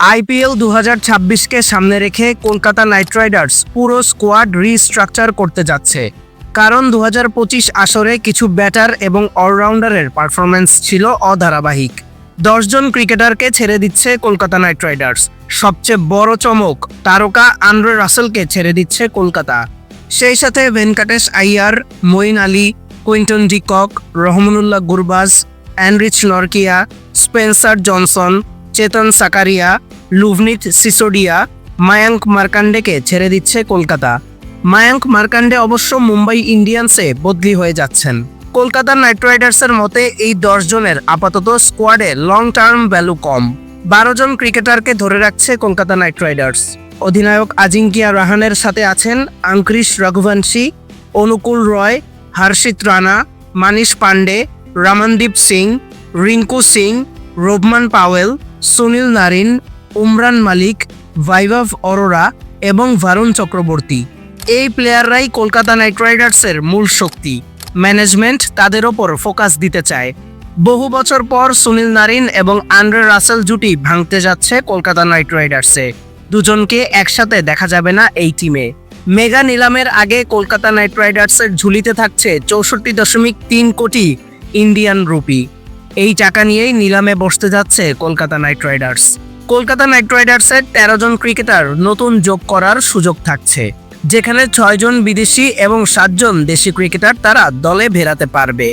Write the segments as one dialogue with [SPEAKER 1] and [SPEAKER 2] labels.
[SPEAKER 1] IPL দু হাজার সামনে রেখে কলকাতা নাইট রাইডার্স পুরো স্কোয়াড রিস্ট্রাকচার করতে যাচ্ছে। কারণ দু হাজার পঁচিশ আসরে কিছু ব্যাটার এবং অলরাউন্ডারের পারফরম্যান্স ছিল অধারাবাহিক। দশজন ক্রিকেটারকে ছেড়ে দিচ্ছে কলকাতা নাইট রাইডার্স। সবচেয়ে বড় চমক, তারকা আন্দ্রে রাসেলকে ছেড়ে দিচ্ছে কলকাতা। সেই সাথে Venkatesh Iyer, Moeen Ali, Quinton de Kock, Rahmanullah Gurbaz, Anrich Nortje, Spencer Johnson Chetan Sakariya, Luvnith Sisodia, Mayank মার্কান্ডেকে ছেড়ে দিচ্ছে কলকাতা। মায়াঙ্ক মার্কান্ডে অবশ্য মুম্বাই ইন্ডিয়ান্সে বদলি হয়ে যাচ্ছেন। কলকাতা নাইট রাইডার্সের মতে, এই জনের আপাতত স্কোয়াডে লং টার্ম ভ্যালু কম। বারো জন ক্রিকেটারকে ধরে রাখছে কলকাতা নাইট রাইডার্স। অধিনায়ক আজিঙ্কিয়া রাহানের সাথে আছেন Angkrish Raghuvanshi, Anukul Roy, Harshit Rana, Manish Pandey Ramandeep Singh, Rinku Singh, Rovman Powell Sunil Narine, Umran Malik Vaibhav Arora এবং ভারুণ চক্রবর্তী। এই প্লেয়াররাই কলকাতা নাইট রাইডার্সের মূল শক্তি। ম্যানেজমেন্ট তাদের ওপর ফোকাস দিতে চায়। বহু বছর পর সুনীল নারিন এবং আন্ড্রে রাসেল জুটি ভাঙতে যাচ্ছে কলকাতা নাইট রাইডার্সে। দুজনকে একসাথে দেখা যাবে না এই টিমে মেগা নিলামের আগে কলকাতা নাইট রাইডার্সের ঝুলিতে থাকছে চৌষট্টি দশমিক তিন কোটি ইন্ডিয়ান রুপি। এই টাকা নিয়েই নিলামে বসতে যাচ্ছে Kolkata Knight Riders. Kolkata Knight রাইডার্সের তেরো জন ক্রিকেটার নতুন যোগ করার সুযোগ থাকছে, যেখানে ছয়জন বিদেশি এবং সাতজন দেশি ক্রিকেটার তারা দলে ভেরাতে পারবে।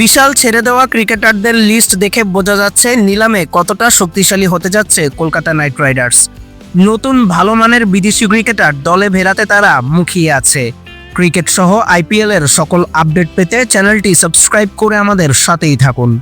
[SPEAKER 1] বিশাল ছেড়ে দেওয়া ক্রিকেটারদের লিস্ট দেখে বোঝা যাচ্ছে নিলামে কতটা শক্তিশালী হতে যাচ্ছে কলকাতা নাইট রাইডার্স। নতুন ভালো মানের বিদেশি ক্রিকেটার দলে ভেরাতে তারা মুখিয়ে আছে। ক্রিকেট সহ আইপিএল এর সকল আপডেট পেতে চ্যানেলটি সাবস্ক্রাইব করে আমাদের সাথেই থাকুন।